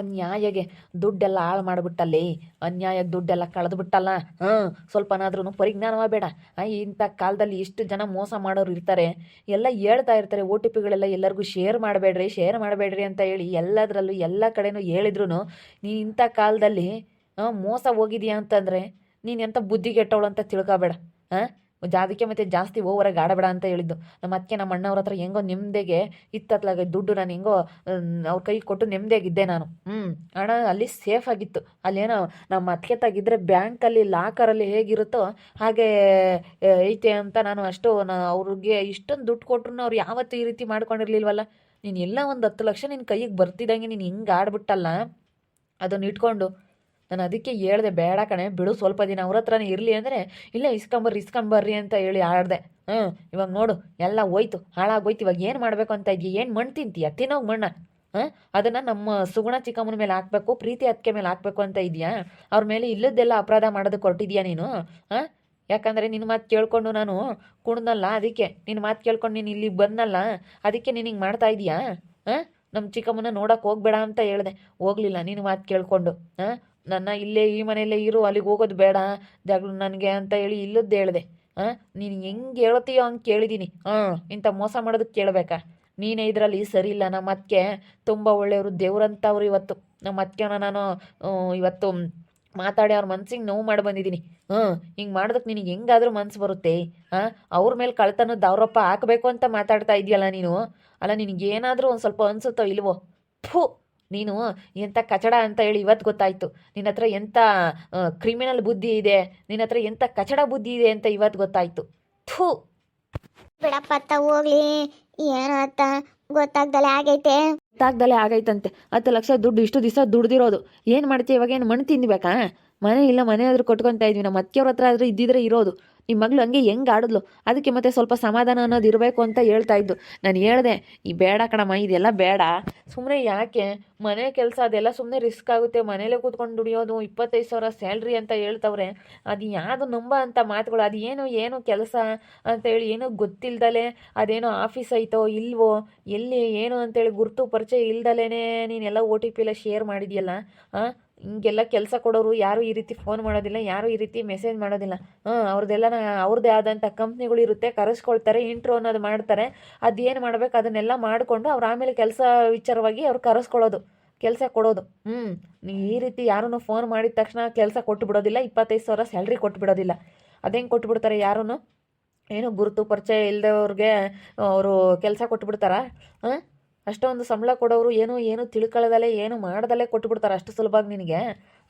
ಅನ್ಯಾಯಗೆ ದುಡ್ಡೆಲ್ಲ ಹಾಳು ಮಾಡಿಬಿಟ್ಟಲ್ಲಿ ಅನ್ಯಾಯಕ್ಕೆ ದುಡ್ಡೆಲ್ಲ ಕಳೆದ್ಬಿಟ್ಟಲ್ಲ, ಹಾಂ ಸ್ವಲ್ಪನಾದ್ರೂ ಪರಿಜ್ಞಾನವ ಬೇಡ. ಇಂಥ ಕಾಲದಲ್ಲಿ ಇಷ್ಟು ಜನ ಮೋಸ ಮಾಡೋರು ಇರ್ತಾರೆ, ಎಲ್ಲ ಹೇಳ್ತಾ ಇರ್ತಾರೆ ಒ ಟಿ ಪಿಗಳೆಲ್ಲ ಎಲ್ಲರಿಗೂ ಶೇರ್ ಮಾಡಬೇಡ್ರಿ ಶೇರ್ ಮಾಡಬೇಡ್ರಿ ಅಂತ ಹೇಳಿ ಎಲ್ಲದರಲ್ಲೂ ಎಲ್ಲ ಕಡೆನೂ ಹೇಳಿದ್ರು ನೀನು ಇಂಥ ಕಾಲದಲ್ಲಿ ಮೋಸ ಹೋಗಿದ್ಯಾ ಅಂತಂದರೆ ನೀನು ಎಂಥ ಬುದ್ಧಿಗೆಟ್ಟವಳು ಅಂತ ತಿಳ್ಕೊಬೇಡ ಹಾಂ ಅದಕ್ಕೆ ಮತ್ತೆ ಜಾಸ್ತಿ ಓವರಾಗಿ ಆಡಬೇಡ ಅಂತ ಹೇಳಿದ್ದು. ನಮ್ಮ ಅತ್ತೆ ನಮ್ಮ ಅಣ್ಣವ್ರ ಹತ್ರ ಹೆಂಗೋ ನೆಮ್ಮದಿಗೆ ಇತ್ತತ್ಲಾಗ ದುಡ್ಡು ನಾನು ಹೆಂಗೋ ಅವ್ರ ಕೈ ಕೊಟ್ಟು ನೆಮ್ಮದಿಯಾಗಿದ್ದೆ ನಾನು. ಹ್ಞೂ ಹಣ ಅಲ್ಲಿ ಸೇಫ್ ಆಗಿತ್ತು. ಅಲ್ಲೇನೋ ನಮ್ಮ ಅತ್ತಿಗೆ ತಾಗಿದ್ರೆ ಬ್ಯಾಂಕಲ್ಲಿ ಲಾಕರಲ್ಲಿ ಹೇಗಿರುತ್ತೋ ಹಾಗೆ ಐತೆ ಅಂತ ನಾನು ಅಷ್ಟು ಅವ್ರಿಗೆ ಇಷ್ಟೊಂದು ದುಡ್ಡು ಕೊಟ್ರು ಅವ್ರು ಯಾವತ್ತೂ ಈ ರೀತಿ ಮಾಡ್ಕೊಂಡಿರ್ಲಿಲ್ವಲ್ಲ? ನೀನು ಎಲ್ಲ ಒಂದು ಹತ್ತು ಲಕ್ಷ ನಿನ್ನ ಕೈಗೆ ಬರ್ತಿದ್ದಂಗೆ ನೀನು ಹಿಂಗೆ ಆಡ್ಬಿಟ್ಟಲ್ಲ? ಅದನ್ನ ಇಟ್ಕೊಂಡು ನಾನು ಅದಕ್ಕೆ ಹೇಳ್ದೆ, ಬೇಡ ಕಣೆ, ಬಿಡು ಸ್ವಲ್ಪ ದಿನ, ಅವ್ರ ಹತ್ರನೇ ಇರಲಿ ಅಂದರೆ, ಇಲ್ಲೇ ಇಸ್ಕೊಂಬರ್ರಿ ಇಸ್ಕೊಂಬರ್ರಿ ಅಂತ ಹೇಳಿ ಆಡಿದೆ ಹ್ಞೂ ಇವಾಗ ನೋಡು, ಎಲ್ಲ ಹೋಯ್ತು, ಹಾಳಾಗೋಯ್ತು, ಇವಾಗ ಏನು ಮಾಡಬೇಕು ಅಂತ ಇದೆಯಾ, ಏನು ಮಣ್ಣು ತಿಂತೀಯ, ತಿನ್ನೋಗಿ ಮಣ್ಣ, ಹಾಂ? ಅದನ್ನು ನಮ್ಮ ಸುಗುಣ ಚಿಕ್ಕಮ್ಮನ ಮೇಲೆ ಹಾಕಬೇಕು, ಪ್ರೀತಿ ಅತ್ತಿಗೆ ಮೇಲೆ ಹಾಕಬೇಕು ಅಂತ ಇದೆಯಾ? ಅವ್ರ ಮೇಲೆ ಇಲ್ಲದ್ದೆಲ್ಲ ಅಪರಾಧ ಮಾಡೋದಕ್ಕೆ ಹೊರಟಿದ್ಯಾ ನೀನು, ಹಾಂ? ಯಾಕಂದರೆ ನಿನ್ನ ಮಾತು ಕೇಳಿಕೊಂಡು ನಾನು ಕುಣ್ದಲ್ಲ ಅದಕ್ಕೆ ನಿನ್ನ ಮಾತು ಕೇಳ್ಕೊಂಡು ನೀನು ಇಲ್ಲಿಗೆ ಬಂದಲ್ಲ, ಅದಕ್ಕೆ ನೀನು ಹಿಂಗೆ ಮಾಡ್ತಾ ಇದೀಯಾ, ಹಾಂ? ನಮ್ಮ ಚಿಕ್ಕಮ್ಮನ ನೋಡೋಕೆ ಹೋಗ್ಬೇಡ ಅಂತ ಹೇಳಿದೆ, ಹೋಗಲಿಲ್ಲ ನಿನ್ನ ಮಾತು ಕೇಳಿಕೊಂಡು, ಹಾಂ? ನನ್ನ ಇಲ್ಲೇ ಈ ಮನೆಯಲ್ಲೇ ಇರು, ಅಲ್ಲಿಗೆ ಹೋಗೋದು ಬೇಡ. ಜಗಳ ನನಗೆ ಅಂತ ಹೇಳಿ ಇಲ್ಲದ್ದು ಹೇಳಿದೆ. ಹಾಂ ನೀನು ಹೆಂಗೆ ಹೇಳ್ತೀಯೋ ಹಂಗೆ ಕೇಳಿದ್ದೀನಿ ಹಾಂ ಇಂಥ ಮೋಸ ಮಾಡೋದಕ್ಕೆ ಕೇಳಬೇಕಾ? ನೀನೇ ಇದರಲ್ಲಿ ಸರಿ ಇಲ್ಲ. ನಮ್ಮ ಅತ್ತಿಗೆ ತುಂಬ ಒಳ್ಳೆಯವರು ದೇವ್ರಂಥವ್ರು ಇವತ್ತು. ನಮ್ಮ ಅತ್ತೆನ ನಾನು ಇವತ್ತು ಮಾತಾಡಿ ಅವ್ರ ಮನ್ಸಿಗೆ ನೋವು ಮಾಡಿ ಬಂದಿದ್ದೀನಿ ಹ್ಞೂ ಹಿಂಗೆ ಮಾಡೋದಕ್ಕೆ ನಿನಗೆ ಹೆಂಗಾದ್ರೂ ಮನ್ಸು ಬರುತ್ತೆ. ಹಾಂ ಅವ್ರ ಮೇಲೆ ಕಳ್ತನದ ಅವ್ರಪ್ಪ ಹಾಕಬೇಕು ಅಂತ ಮಾತಾಡ್ತಾ ಇದೆಯಲ್ಲ ನೀನು? ಅಲ್ಲ ನಿನಗೇನಾದರೂ ಒಂದು ಸ್ವಲ್ಪ ಅನಿಸುತ್ತೋ ಇಲ್ವೋ? ಥೂ ನೀನು ಎಂಥ ಕಚಡ ಅಂತ ಹೇಳಿ ಇವತ್ತು ಗೊತ್ತಾಯ್ತು. ನಿನ್ನ ಹತ್ರ ಎಂಥ ಕ್ರಿಮಿನಲ್ ಬುದ್ಧಿ ಇದೆ? ನಿನ್ನ ಹತ್ರ ಎಂಥ ಕಚಡ ಬುದ್ಧಿ ಇದೆ ಅಂತ ಇವತ್ತು ಗೊತ್ತಾಯ್ತು. ಥೂ! ಬಿಡಪ್ಪ ಅತ್ತ ಹೋಗ್ಲಿ. ಏನೋ ಅತ್ತ? ಗೊತ್ತಾಗ್ದಲೆ ಆಗೈತೆ. ಗೊತ್ತಾಗ್ದಲೆ ಆಗೈತಂತೆ. ಹತ್ತು ಲಕ್ಷ ದುಡ್ಡು ಇಷ್ಟು ದಿವಸ ದುಡ್ದಿರೋದು. ಏನು ಮಾಡ್ತೀವಿ ಇವಾಗ ಏನು ಮಣ್ಣು ತಿನ್ಬೇಕಾ ಮನೆ ಇಲ್ಲ ಮನೆ ಆದರೂ ಕೊಟ್ಕೊತಾ ಇದ್ವಿ. ನಮ್ಮ ಅತ್ತೆಯವ್ರ ಹತ್ರ ಆದರೂ ಇದ್ದಿದ್ರೆ ಇರೋದು. ನಿಮ್ಮ ಮಗಳು ಹಂಗೆ ಹೆಂಗೆ ಆಡಿದ್ಲು? ಅದಕ್ಕೆ ಮತ್ತೆ ಸ್ವಲ್ಪ ಸಮಾಧಾನ ಅನ್ನೋದು ಇರಬೇಕು ಅಂತ ಹೇಳ್ತಾ ಇದ್ದು. ನಾನು ಹೇಳ್ದೆ ಈ ಬೇಡ ಕಣಮ್ಮ ಇದೆಲ್ಲ ಬೇಡ. ಸುಮ್ಮನೆ ಯಾಕೆ? ಮನೆ ಕೆಲಸ ಅದೆಲ್ಲ ಸುಮ್ಮನೆ ರಿಸ್ಕ್ ಆಗುತ್ತೆ. ಮನೇಲೆ ಕೂತ್ಕೊಂಡು ದುಡಿಯೋದು, ಇಪ್ಪತ್ತೈದು ಸಾವಿರ ಸ್ಯಾಲ್ರಿ ಅಂತ ಹೇಳ್ತವ್ರೆ. ಅದು ಯಾವುದು ನಂಬ ಅಂತ ಮಾತುಗಳು. ಅದು ಏನು ಏನು ಕೆಲಸ ಅಂತೇಳಿ ಏನೋ ಗೊತ್ತಿಲ್ದಲೆ ಅದೇನೋ ಆಫೀಸ್ ಐತೋ ಇಲ್ವೋ, ಎಲ್ಲಿ, ಏನು ಅಂತೇಳಿ ಗುರುತು ಪರಿಚಯ ಇಲ್ದಲೇ ನೀನೆಲ್ಲ ಓ ಟಿ ಪಿ ಎಲ್ಲ ಶೇರ್ ಮಾಡಿದ್ಯಲ್ಲ ಹಾಂ ಹಿಂಗೆಲ್ಲ ಕೆಲಸ ಕೊಡೋರು ಯಾರು ಈ ರೀತಿ ಫೋನ್ ಮಾಡೋದಿಲ್ಲ, ಯಾರು ಈ ರೀತಿ ಮೆಸೇಜ್ ಮಾಡೋದಿಲ್ಲ. ಹಾಂ ಅವ್ರದ್ದೆಲ್ಲ ಅವ್ರದ್ದೇ ಆದಂಥ ಕಂಪ್ನಿಗಳಿರುತ್ತೆ ಕರೆಸ್ಕೊಳ್ತಾರೆ ಇಂಟ್ರೋ ಅನ್ನೋದು ಮಾಡ್ತಾರೆ. ಅದೇನು ಮಾಡ್ಬೇಕು, ಅದನ್ನೆಲ್ಲ ಮಾಡಿಕೊಂಡು ಅವ್ರು ಆಮೇಲೆ ಕೆಲಸ ವಿಚಾರವಾಗಿ ಅವ್ರು ಕರೆಸ್ಕೊಳ್ಳೋದು, ಕೆಲಸ ಕೊಡೋದು. ಹ್ಞೂ ಈ ರೀತಿ ಯಾರೂ ಫೋನ್ ಮಾಡಿದ ತಕ್ಷಣ ಕೆಲಸ ಕೊಟ್ಟು ಬಿಡೋದಿಲ್ಲ ಇಪ್ಪತ್ತೈದು ಸಾವಿರ ಸ್ಯಾಲ್ರಿ ಕೊಟ್ಟು ಬಿಡೋದಿಲ್ಲ ಅದೇನು ಕೊಟ್ಟು ಬಿಡ್ತಾರೆ ಯಾರೂ ಏನು ಗುರುತು ಪರಿಚಯ ಇಲ್ಲದವ್ರಿಗೆ ಅವರು ಕೆಲಸ ಕೊಟ್ಬಿಡ್ತಾರಾ? ಹಾಂ ಅಷ್ಟೊಂದು ಸಂಬಳ ಕೊಡೋರು ಏನು ಏನು ತಿಳ್ಕೊಳ್ಳದಲ್ಲೇ, ಏನು ಮಾಡ್ದಲ್ಲೇ ಕೊಟ್ಟುಬಿಡ್ತಾರೆ ಅಷ್ಟು ಸುಲಭವಾಗಿ ನಿನಗೆ.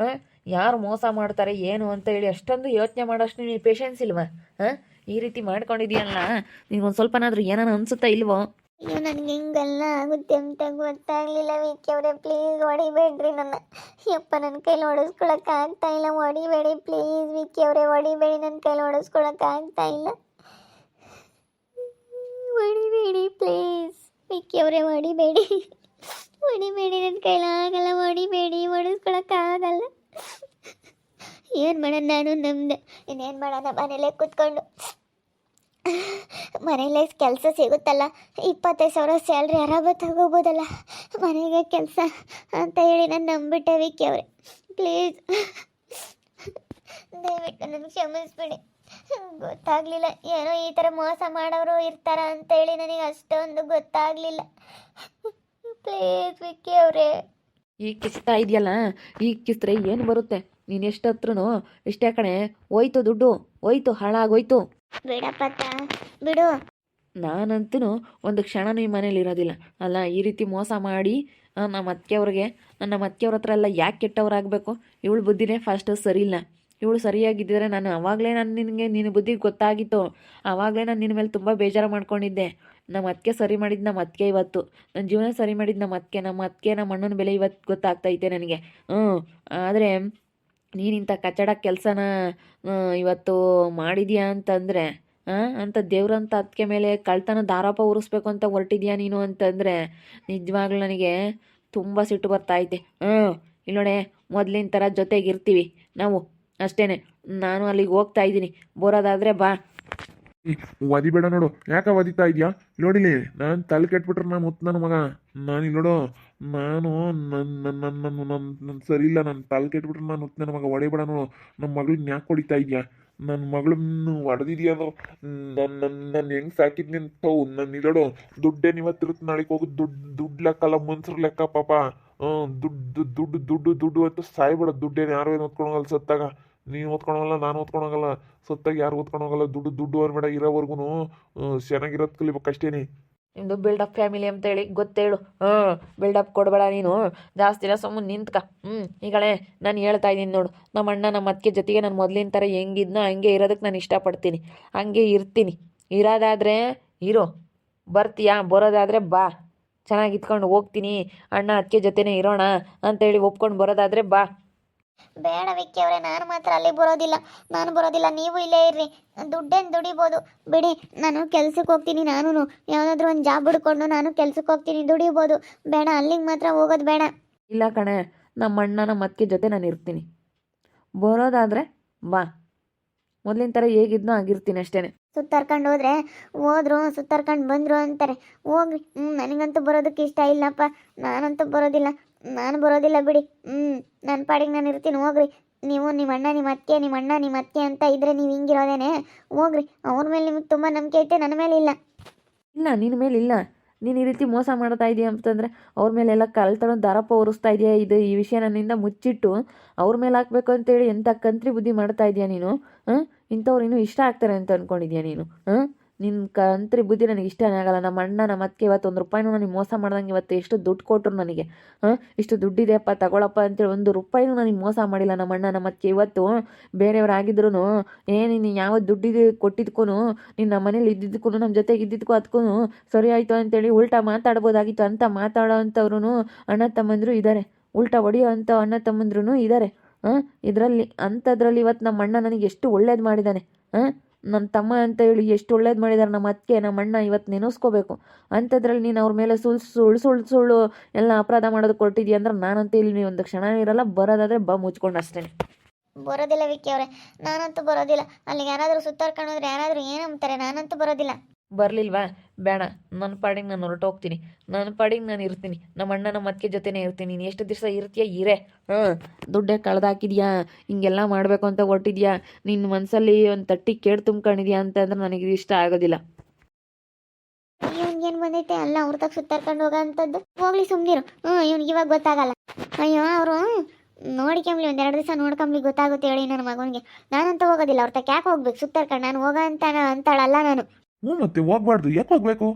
ಹಾಂ? ಯಾರು ಮೋಸ ಮಾಡ್ತಾರೆ, ಏನು ಅಂತ ಹೇಳಿ ಅಷ್ಟೊಂದು ಯೋಚನೆ ಮಾಡೋಷ್ಟು ನೀನು ಪೇಷನ್ಸ್ ಇಲ್ವಾ? ಹಾಂ? ಈ ರೀತಿ ಮಾಡ್ಕೊಂಡಿದೀಯಲ್ಲ ನಿನ್ಗೊಂದು ಸ್ವಲ್ಪನಾದರೂ ಏನಾನ ಅನ್ಸುತ್ತಾ ಇಲ್ವೋ? ಅಯ್ಯೋ, ನನಗೆ ಹಿಂಗೆಲ್ಲ ಆಗುತ್ತೆ ಅಂತ ಗೊತ್ತಾಗ್ಲಿಲ್ಲ ಅವರೇ ಪ್ಲೀಸ್ ಹೊಡಿಬೇಡ್ರಿ ನನ್ನ. ಯಪ್ಪ ನನ್ನ ಕೈಲಿ ಹೊಡೆಸ್ಕೊಳಕ್ಕೆ ಆಗ್ತಾ ಇಲ್ಲ, ಹೊಡಿಬೇಡಿ ಪ್ಲೀಸ್ ಅವರೇ, ಹೊಡಿಬೇಡಿ ನನ್ನ ಕೈಲಿ ಹೊಡೆಸ್ಕೊಳಕ್ಕೆ ಆಗ್ತಾ ಇಲ್ಲ. ಹೊಡಿಬೇಡಿ ಪ್ಲೀಸ್ ವಿಕ್ಕಿ ಅವರೇ ಹೊಡಿಬೇಡಿ ನನ್ನ ಕೈಲಾಗಲ್ಲ, ಹೊಡಿಬೇಡಿ ಹೊಡೆಸ್ಕೊಳಕ್ ಆಗಲ್ಲ ಏನು ಮಾಡೋಣ ನಾನು ನಮ್ದೆ. ಇನ್ನೇನು ಮಾಡೋಣ ಮನೇಲೇ ಕೂತ್ಕೊಂಡು. ಮನೇಲೆ ಕೆಲಸ ಸಿಗುತ್ತಲ್ಲ. ಇಪ್ಪತ್ತೈದು ಸಾವಿರ ಸ್ಯಾಲ್ರಿ ಆರಾಮ ತಗೋಬೋದಲ್ಲ. ಮನೆಗೆ ಕೆಲಸ ಅಂತ ಹೇಳಿ ನಾನು ನಂಬಿಟ್ಟೆ ವಿಕ್ಕಿ ಅವರೇ ಪ್ಲೀಸ್. ದಯವಿಟ್ಟು ನನಗೆ ಕ್ಷಮಿಸ್ಬಿಡಿ. ಗೊತ್ತಾಗ್ಲಿಲ್ಲ. ಏನೋ ಈ ಥರ ಮೋಸ ಮಾಡೋರು ಇರ್ತಾರ ಅಂತೇಳಿ ನನಗೆ ಅಷ್ಟೊಂದು ಗೊತ್ತಾಗ್ಲಿಲ್ಲ. ಪ್ಲೀಸ್ ವಿಕ್ಕಿ ಅವರೇ. ಈ ಕಿಸ್ತಾ ಇದೆಯಲ್ಲ ಈ ಕಿಸ್ತ್ರೆ ಏನು ಬರುತ್ತೆ? ನೀನು ಎಷ್ಟು ಹತ್ರನೂ ಇಷ್ಟೇ ಕಣೆ ಹೋಯ್ತು ದುಡ್ಡು ಹೋಯ್ತು ಹಾಳಾಗೋಯ್ತು. ಬಿಡಪ್ಪತ್ತ ಬಿಡು. ನಾನಂತೂ ಒಂದು ಕ್ಷಣನೂ ಈ ಮನೇಲಿ ಇರೋದಿಲ್ಲ. ಅಲ್ಲ ಈ ರೀತಿ ಮೋಸ ಮಾಡಿ ನಮ್ಮ ಅತ್ತೆಯವ್ರಿಗೆ ನಮ್ಮ ಅತ್ತೆಯವ್ರ ಹತ್ರ ಎಲ್ಲ ಯಾಕೆ ಕೆಟ್ಟವ್ರಾಗಬೇಕು? ಇವಳು ಬುದ್ಧಿನೇ ಫಸ್ಟ್ ಸರಿ ಇಲ್ಲ ಇವಳು ಸರಿಯಾಗಿದ್ದರೆ ನಾನು ಅವಾಗಲೇ ನಾನು ನಿನಗೆ ನಿನ್ನ ಬುದ್ಧಿ ಗೊತ್ತಾಗಿತ್ತು. ಆವಾಗಲೇ ನಾನು ನಿನ್ನ ಮೇಲೆ ತುಂಬ ಬೇಜಾರು ಮಾಡ್ಕೊಂಡಿದ್ದೆ. ನಮ್ಮ ಅತ್ತಿಗೆ ಸರಿ ಮಾಡಿದ್ದು ನಮ್ಮ ಅತ್ತಿಗೆ ಇವತ್ತು. ನನ್ನ ಜೀವನ ಸರಿ ಮಾಡಿದ್ದು ನಮ್ಮ ಅತ್ತಿಗೆ ನಮ್ಮ ಅತ್ತಿಗೆ, ನಮ್ಮ ಅಣ್ಣನ ಬೆಲೆ ಇವತ್ತು ಗೊತ್ತಾಗ್ತೈತೆ ನನಗೆ. ಹ್ಞೂ, ಆದರೆ ನೀನಿಂಥ ಕಚ್ಚಡ ಕೆಲಸನ ಇವತ್ತು ಮಾಡಿದ್ಯಾ ಅಂತಂದರೆ, ಹಾಂ, ಅಂತ ದೇವ್ರಂತ ಅತ್ತಿಗೆ ಮೇಲೆ ಕಳ್ತನ ಆರೋಪ ಉರಿಸ್ಬೇಕು ಅಂತ ಹೊರಟಿದ್ಯಾ ನೀನು ಅಂತಂದರೆ ನಿಜವಾಗ್ಲೂ ನನಗೆ ತುಂಬ ಸಿಟ್ಟು ಬರ್ತಾ ಐತೆ. ಹ್ಞೂ, ಇಲ್ಲೋಡೆ ಮೊದಲಿನ ಥರ ಜೊತೆಗಿರ್ತೀವಿ ನಾವು ಅಷ್ಟೇ ನಾನು ಅಲ್ಲಿಗೆ ಹೋಗ್ತಾ ಇದ್ದೀನಿ. ಬರೋದಾದರೆ ಬಾ. ಒದಿಬೇಡ ನೋಡು. ಯಾಕೆ ಒದಿತಾ ಇದೆಯಾ? ನೋಡಿಲಿ ನಾನು ತಲೆ ಕೆಟ್ಬಿಟ್ರೆ ನಾನು ಮುತ್ತು ನನ್ನ ಮಗ. ನಾನು ನೋಡು. ನಾನು ನನ್ನ ನನ್ನ ನನ್ನ ನನ್ನ ಸರಿ ಇಲ್ಲ. ನನ್ನ ತಲೆ ಕೆಟ್ಬಿಟ್ರೆ ನಾನು ಮುತ್ತು ನನ್ನ ಮಗ. ಹೊಡಿಬೇಡ ನೋಡು. ನಮ್ಮ ಮಗಳನ್ನ ಯಾಕೆ ಹೊಡಿತಾ ಇದೆಯಾ? ನನ್ನ ಮಗಳನ್ನ ಹೊಡೆದಿದ್ಯಾ ನನ್ನ ನನ್ನ ಹೆಂಗೆ ಸಾಕಿದ್ನಿ ಅಂತ ನನ್ನ ಇಲ್ಲೋಡು ದುಡ್ಡೇನು ಇವತ್ತಿರುತ್ತೆ ನಾಳೆಗೆ ಹೋಗಿ. ದುಡ್ಡು ದುಡ್ಡು ಲೆಕ್ಕಲ್ಲ ಮನ್ಸ್ರ ಲೆಕ್ಕ ಪಾಪ. ಹ್ಞೂ ದುಡ್ಡು ದುಡ್ಡು ದುಡ್ಡು ದುಡ್ಡು ಅಂತ ಸಾಯ್ಬೇಡ. ದುಡ್ಡೇನು ಯಾರು ಏನು ಓದ್ಕೊಳಂಗಲ್ಲ ಸತ್ತಾಗ. ನೀನು ಓದ್ಕೊಳಲ್ಲ ನಾನು ಓದ್ಕೊಳಂಗಲ್ಲ, ಸತ್ತಾಗ ಯಾರು ಓದ್ಕೊಳಂಗಲ್ಲ, ದುಡ್ಡು ದುಡ್ಡು ಅನ್ಬೇಡ ಇರೋವರೆಗೂ ಚೆನ್ನಾಗಿರೋದು ಕಲಿಬೇಕು ಅಷ್ಟೇನೆ ನಿಮ್ಮದು ಬಿಲ್ಡಪ್ ಫ್ಯಾಮಿಲಿ ಅಂತೇಳಿ ಗೊತ್ತೇಳು. ಹಾ ಬಿಲ್ಡಪ್ ಕೊಡಬೇಡ ನೀನು. ಜಾಸ್ತಿ ದಿನ ಸುಮ್ಮನೆ ನಿಂತ್ಕ. ಹ್ಞೂ ಈಗಳೇ ನಾನು ಹೇಳ್ತಾ ಇದ್ದೀನಿ ನೋಡು. ನಮ್ಮ ಅಣ್ಣ ನಮ್ಮ ಅತ್ತಿಗೆ ಜೊತೆಗೆ ನಾನು ಮೊದಲಿನ ಥರ ಹೆಂಗಿದ್ನೋ ಹಂಗೆ ಇರೋದಕ್ಕೆ ನಾನು ಇಷ್ಟಪಡ್ತೀನಿ. ಹಂಗೆ ಇರ್ತೀನಿ. ಇರೋದಾದ್ರೆ ಇರೋ. ಬರ್ತೀಯಾ? ಬರೋದಾದರೆ ಬಾ. ಚೆನ್ನಾಗಿ ಇತ್ಕೊಂಡು ಹೋಗ್ತೀನಿ. ಅಣ್ಣ, ಅತ್ತಿಗೆ ಜೊತೆನೇ ಇರೋಣ ಅಂತೇಳಿ ಒಪ್ಕೊಂಡು ಬರೋದಾದ್ರೆ ಬಾ. ಬೇಡ ವಿಕ್ಕಿ ಅವರೇ ನಾನು ಮಾತ್ರ ಅಲ್ಲಿ ಬರೋದಿಲ್ಲ. ನಾನು ಬರೋದಿಲ್ಲ ನೀವು ಇಲ್ಲೇ ಇರ್ರಿ. ದುಡ್ಡೇನು ದುಡಿಬೋದು. ಬಿಡಿ ನಾನು ಕೆಲ್ಸಕ್ಕೆ ಹೋಗ್ತೀನಿ ನಾನು ಯಾವುದಾದ್ರೂ ಒಂದು ಜಾಬ್ ಹುಡ್ಕೊಂಡು ನಾನು ಕೆಲ್ಸಕ್ಕೆ ಹೋಗ್ತೀನಿ ದುಡಿಬೋದು. ಬೇಡ ಅಲ್ಲಿಗೆ ಮಾತ್ರ ಹೋಗೋದು ಬೇಡ. ಇಲ್ಲ ಕಣೆ ನಮ್ಮ ಅಣ್ಣ ನಮ್ಮ ಅತ್ತೆ ಜೊತೆ ನಾನು ಇರ್ತೀನಿ. ಬರೋದಾದರೆ ಬಾ. ಮೊದಲಿನ ಥರ ಹೇಗಿದ್ನೋ ಆಗಿರ್ತೀನಿ ಅಷ್ಟೇ ಸುತ್ತರ್ಕೊಂಡು ಹೋದ್ರೆ ಹೋದ್ರು ಸುತ್ತರ್ಕೊಂಡು ಬಂದರು ಅಂತಾರೆ. ಹೋಗ್ರಿ ಹ್ಞೂ ನನಗಂತೂ ಬರೋದಕ್ಕೆ ಇಷ್ಟ ಇಲ್ಲಪ್ಪ. ನಾನಂತೂ ಬರೋದಿಲ್ಲ. ನಾನು ಬರೋದಿಲ್ಲ ಬಿಡಿ. ಹ್ಞೂ ನನ್ನ ಪಾಡಿಗೆ ನಾನು ಇರ್ತೀನಿ, ಹೋಗ್ರಿ. ನೀವು ನಿಮ್ಮ ಅಣ್ಣ ನಿಮ್ಮ ಅತ್ತೆ ನಿಮ್ಮ ಅಣ್ಣ ನಿಮ್ಮ ಅತ್ತೆ ಅಂತ ಇದ್ರೆ ನೀವು ಹಿಂಗಿರೋದೇನೆ? ಹೋಗ್ರಿ. ಅವ್ರ ಮೇಲೆ ನಿಮಗೆ ತುಂಬ ನಂಬಿಕೆ ಐತೆ ನನ್ನ ಮೇಲೆ ಇಲ್ಲ. ಇಲ್ಲ ನಿನ್ನ ಮೇಲೆ ಇಲ್ಲ. ನೀನು ಈ ರೀತಿ ಮೋಸ ಮಾಡ್ತಾ ಇದೀಯ ಅಂತಂದರೆ ಅವ್ರ ಮೇಲೆಲ್ಲ ಕಳ್ತಡೋ ದರಪ ಹೊರಿಸ್ತಾ ಇದೆಯಾ? ಇದು ಈ ವಿಷಯ ನನ್ನಿಂದ ಮುಚ್ಚಿಟ್ಟು ಅವ್ರ ಮೇಲೆ ಹಾಕ್ಬೇಕು ಅಂತೇಳಿ ಎಂಥ ಕಂತ್ರಿ ಬುದ್ಧಿ ಮಾಡ್ತಾ ಇದೆಯಾ ನೀನು? ಹಾಂ? ಇಂಥವ್ರು ಇನ್ನೂ ಇಷ್ಟ ಆಗ್ತಾರೆ ಅಂತ ಅಂದ್ಕೊಂಡಿದ್ಯಾ ನೀನು? ಹಾಂ? ನಿನ್ನ ಕಂತ್ರಿ ಬುದ್ಧಿ ನನಗೆ ಇಷ್ಟನೇ ಆಗಲ್ಲ. ನಮ್ಮ ಅಣ್ಣ, ನಮ್ಮ ಅತ್ತಿಗೆ ಇವತ್ತು ಒಂದು ರೂಪಾಯಿನೂ ನನಗೆ ಮೋಸ ಮಾಡ್ದಂಗೆ ಇವತ್ತು ಎಷ್ಟು ದುಡ್ಡು ಕೊಟ್ಟರು ನನಗೆ. ಹಾಂ? ಇಷ್ಟು ದುಡ್ಡಿದೆಯಪ್ಪ, ತಗೊಳಪ್ಪ ಅಂತೇಳಿ ಒಂದು ರೂಪಾಯಿನೂ ನನಗೆ ಮೋಸ ಮಾಡಿಲ್ಲ ನಮ್ಮ ಅಣ್ಣ, ನಮ್ಮ ಅತ್ತಿಗೆ ಇವತ್ತು. ಬೇರೆಯವರಾಗಿದ್ರು ಏ, ನೀನು ಯಾವ ದುಡ್ಡಿದು ಕೊಟ್ಟಿದ್ಕೂ ನೀನು ನಮ್ಮ ಮನೇಲಿ ಇದ್ದಿದ್ದಕ್ಕೂ ನಮ್ಮ ಜೊತೆಗೆ ಇದ್ದಿದ್ದಕ್ಕೂ ಅದಕ್ಕೂ ಸರಿ ಆಯಿತು ಅಂತೇಳಿ ಉಲ್ಟಾ ಮಾತಾಡ್ಬೋದಾಗಿತ್ತು ಅಂತ ಮಾತಾಡೋ ಅಂಥವ್ರು ಅಣ್ಣ ತಮ್ಮಂದರು ಇದ್ದಾರೆ ಉಲ್ಟಾ ಹೊಡೆಯೋ ಅಂಥ ಅಣ್ಣ ತಮ್ಮಂದ್ರೂ ಇದ್ದಾರೆ ಹಾಂ? ಇದರಲ್ಲಿ, ಅಂಥದ್ರಲ್ಲಿ ಇವತ್ತು ನಮ್ಮ ಅಣ್ಣ ನನಗೆ ಎಷ್ಟು ಒಳ್ಳೇದು ಮಾಡಿದ್ದಾನೆ ಹಾಂ? ನನ್ನ ತಮ್ಮ ಅಂತ ಹೇಳಿ ಎಷ್ಟು ಒಳ್ಳೇದು ಮಾಡಿದ್ದಾರೆ ನಮ್ಮ ಅತ್ತಿಗೆ, ನಮ್ಮ ಅಣ್ಣ ಇವತ್ತು ನೆನೆಸ್ಕೋಬೇಕು. ಅಂಥದ್ರಲ್ಲಿ ನೀನು ಅವ್ರ ಮೇಲೆ ಸುಳ್ ಸುಳ್ಳು ಸುಳ್ಳು ಸುಳ್ಳು ಎಲ್ಲ ಅಪರಾಧ ಮಾಡೋದು ಕೊಟ್ಟಿದ್ಯಾ ಅಂದ್ರೆ ನಾನಂತೂ ಇಲ್ಲಿ ಒಂದು ಕ್ಷಣ ಇರಲ್ಲ, ಬರೋದಾದರೆ ಬಾ ಮುಚ್ಕೊಂಡು ಅಷ್ಟೇ ಬರೋದಿಲ್ಲ ವಿಕ್ಕಿ ಅವರೇ, ನಾನಂತೂ ಬರೋದಿಲ್ಲ. ಅಲ್ಲಿಗೆ ಯಾರಾದರೂ ಸುತ್ತಾರ್ಕೊಂಡು ಹೋದ್ರೆ ಯಾರಾದರೂ ಏನಂತಾರೆ ನಾನಂತೂ ಬರೋದಿಲ್ಲ. ಬರಲಿಲ್ವಾ? ಬೇಡ ನನ್ನ ಪಾಡಿಗೆ ನಾನು ಹೊರಟೋಗ್ತೀನಿ ನನ್ನ ಪಾಡಿಗೆ ನಾನು ಇರ್ತೀನಿ. ನಮ್ಮ ಅಣ್ಣ ನಮ್ಮ ಅತ್ತಿಗೆ ಜೊತೆನೇ ಇರ್ತೀನಿ. ನೀನು ಎಷ್ಟು ದಿವಸ ಇರ್ತೀಯ? ಇರೇ. ಹಾಂ, ದುಡ್ಡೇ ಕಳೆದಾಕಿದ್ಯಾ? ಹಿಂಗೆಲ್ಲ ಮಾಡಬೇಕು ಅಂತ ಹೊರಟಿದ್ಯಾ ನಿನ್ನ ಮನಸ್ಸಲ್ಲಿ ಒಂದು ತಟ್ಟಿ ಕೇಡು ತುಂಬ್ಕೊಂಡಿದ್ಯಾ ಅಂತಂದ್ರೆ ನನಗೆ ಇಷ್ಟ ಆಗೋದಿಲ್ಲ. ಇವನ್ಗೇನು ಬಂದೈತೆ? ಅಲ್ಲ, ಅವ್ರ ತಗ ಸುತ್ತಾರ್ಕೊಂಡು ಹೋಗೋ ಅಂಥದ್ದು ಹೋಗ್ಲಿ ಸುಮ್ಮನಿರು ಹ್ಞೂ ಇವ್ನಿಗೆ ಇವಾಗ ಗೊತ್ತಾಗಲ್ಲ. ಅಯ್ಯೋ, ಅವರು ನೋಡ್ಕೊಂಬ್ಲಿ ಒಂದು ಎರಡು ದಿವಸ ನೋಡ್ಕೊಂಬ್ಲಿ ಗೊತ್ತಾಗುತ್ತೆ ಹೇಳಿ ನನ್ನ ಮಗನಿಗೆ. ನಾನಂತೂ ಹೋಗೋದಿಲ್ಲ. ಅವ್ರ ತಗ ಯಾಕೆ ಹೋಗ್ಬೇಕು? ಸುತ್ತಾರ್ಕೊಂಡು ನಾನು ಹೋಗ ಅಂತ, ಅಂತಾಳಲ್ಲ ನಾನು. ಹ್ಞೂ ಮತ್ತೆ ಹೋಗ್ಬಾರ್ದು. ಯಾಕೆ ಹೋಗ್ಬೇಕು?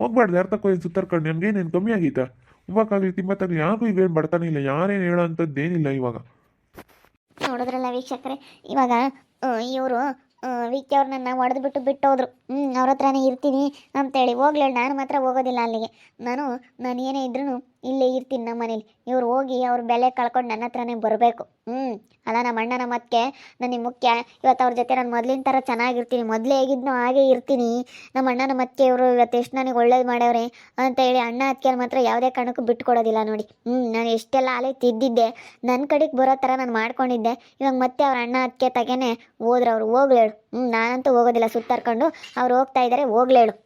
ಹೋಗ್ಬಾರ್ದು. ಯಾರ ತಕ್ಕ ಸುತ್ತರ್ಕೊಂಡು ನನಗೇನೇನು ಕಮ್ಮಿ ಆಗೈತಾ? ಉಬ್ಬಕ್ಕಾಗಲಿ ತಿಮ್ಮತ್ತಾಗಲಿ, ಯಾರಿಗೂ ಇವೇನು ಬಡ್ತಾನೆ ಇಲ್ಲ. ಯಾರೇನು ಹೇಳೋ ಅಂಥದ್ದೇನಿಲ್ಲ ಇವಾಗ. ನೋಡಿದ್ರಲ್ಲ ವೀಕ್ಷಕರೇ, ಇವಾಗ ಇವರು ವಿಕ್ಕಿ ಅವ್ರನ್ನ ಹೊಡೆದು ಬಿಟ್ಟು ಬಿಟ್ಟೋದ್ರು. ಹ್ಞೂ ಅವ್ರ ಹತ್ರನೇ ಇರ್ತೀನಿ ಅಂತೇಳಿ. ಹೋಗ್ಲೇಳಿ ನಾನು ಮಾತ್ರ ಹೋಗೋದಿಲ್ಲ ಅಲ್ಲಿಗೆ. ನಾನು ನಾನು ಏನೇ ಇದ್ರೂ ಇಲ್ಲೇ ಇರ್ತೀನಿ ನಮ್ಮ ಮನೇಲಿ. ಇವ್ರು ಹೋಗಿ ಅವ್ರ ಬೆಲೆ ಕಳ್ಕೊಂಡು ನನ್ನ ಹತ್ರನೇ ಬರಬೇಕು. ಹ್ಞೂ ಅಲ್ಲ, ನಮ್ಮ ಅಣ್ಣನ ಅತ್ತಿಗೆ ನನಗೆ ಮುಖ್ಯ, ಇವತ್ತು ಅವ್ರ ಜೊತೆ ನಾನು ಮೊದಲಿನ ಥರ ಚೆನ್ನಾಗಿರ್ತೀನಿ. ಮೊದಲೇ ಹೇಗಿದ್ನೋ ಹಾಗೆ ಇರ್ತೀನಿ. ನಮ್ಮ ಅಣ್ಣನ ಅತ್ತಿಗೆ ಇವರು ಇವತ್ತು ಎಷ್ಟು ನನಗೆ ಒಳ್ಳೇದು ಮಾಡ್ಯವ್ರೆ ಅಂತ ಹೇಳಿ ಅಣ್ಣ ಅತ್ತಿಗೆ ಮಾತ್ರ ಯಾವುದೇ ಕಾರಣಕ್ಕೂ ಬಿಟ್ಕೊಡೋದಿಲ್ಲ ನೋಡಿ. ಹ್ಞೂ ನಾನು ಎಷ್ಟೆಲ್ಲ ಅಲೆ ತಿದ್ದಿದ್ದೆ. ನನ್ನ ಕಡೆಗೆ ಬರೋ ಥರ ನಾನು ಮಾಡ್ಕೊಂಡಿದ್ದೆ. ಇವಾಗ ಮತ್ತೆ ಅವ್ರ ಅಣ್ಣ ಅತ್ತಿಗೆ ತಗೇನೆ ಹೋದ್ರೆ ಅವ್ರು. ಹೋಗ್ಲೇಳು. ಹ್ಞೂ ನಾನಂತೂ ಹೋಗೋದಿಲ್ಲ. ಸುತ್ತಾರ್ಕೊಂಡು ಅವ್ರು ಹೋಗ್ತಾ ಇದ್ದಾರೆ ಹೋಗ್ಲೇಳು.